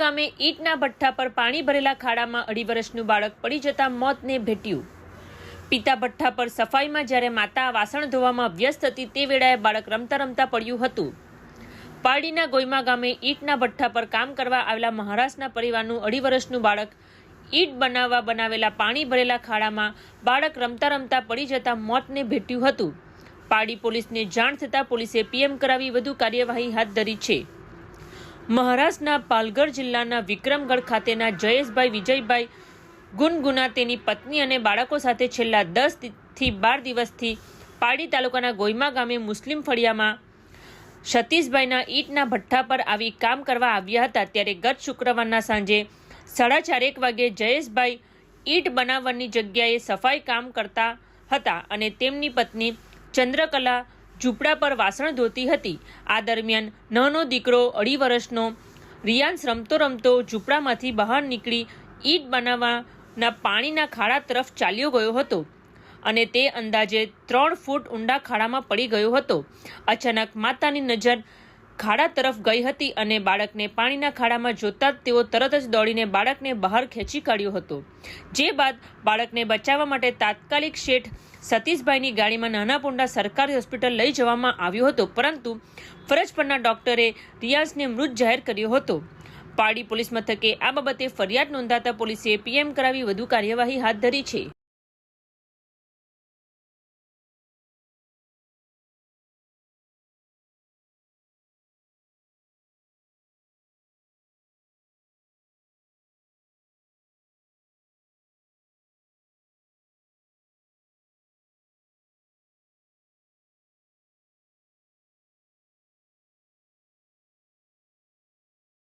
ગામે ઈંટના ભઠ્ઠા પર પાણી ભરેલા ખાડામાં અઢી વર્ષનું બાળક પડી જતા મોતને ભેટ્યું. પિતા ભઠ્ઠા પર સફાઈમાં જ્યારે માતા વાસણ ધોવામાં વ્યસ્ત હતી તે વેળાએ બાળક રમતા રમતા પડ્યું હતું. પારડીના ગોયમા ગામે ઈંટના ભઠ્ઠા પર કામ કરવા આવેલા મહારાષ્ટ્રના પરિવારનું અઢી વર્ષનું બાળક ઈંટ બનાવવા બનાવેલા પાણી ભરેલા ખાડામાં બાળક રમતા રમતા પડી જતા મોતને ભેટ્યું હતું. પારડી પોલીસને જાણ થતાં પોલીસે પીએમ કરાવી વધુ કાર્યવાહી હાથ ધરી છે. મહારાષ્ટ્રના પાલઘર જિલ્લાના વિક્રમગઢ ખાતેના જયેશભાઈ, વિજયભાઈ ગુનગુના તેની પત્ની અને બાળકો સાથે છેલ્લા દસથી બાર દિવસથી પારડી તાલુકાના ગોયમા ગામે મુસ્લિમ ફળિયામાં સતીશભાઈના ઈંટના ભઠ્ઠા પર આવી કામ કરવા આવ્યા હતા. ત્યારે ગત શુક્રવારના સાંજે સાડા ચારેક વાગે જયેશભાઈ ઈંટ બનાવવાની જગ્યાએ સફાઈ કામ કરતા હતા અને તેમની પત્ની ચંદ્રકલા ઝૂંપડા પર વાસણ ધોતી હતી. આ દરમિયાન નાનો દીકરો અઢી વર્ષનો રિયાન્સ રમતો રમતો ઝૂંપડામાંથી બહાર નીકળી ઈંટ બનાવવાના પાણીના ખાડા તરફ ચાલ્યો ગયો હતો અને તે અંદાજે ત્રણ ફૂટ ઊંડા ખાડામાં પડી ગયો હતો. અચાનક માતાની નજર ખાડા તરફ ગઈ હતી અને બાળકને પાણીના ખાડામાં જોતા જ તેઓ તરત જ દોડીને બાળકને બહાર ખેંચી કાઢ્યો હતો. જે બાદ બાળકને બચાવવા માટે તાત્કાલિક શેઠ સતીશભાઈની ગાડીમાં નાના પોંડા સરકારી હોસ્પિટલ લઈ જવામાં આવ્યો હતો, પરંતુ ફરજ પરના ડોક્ટરે રિયાઝને મૃત જાહેર કર્યો હતો. પારડી પોલીસ મથકે આ બાબતે ફરિયાદ નોંધાતા પોલીસે પીએમ કરાવી વધુ કાર્યવાહી હાથ ધરી છે.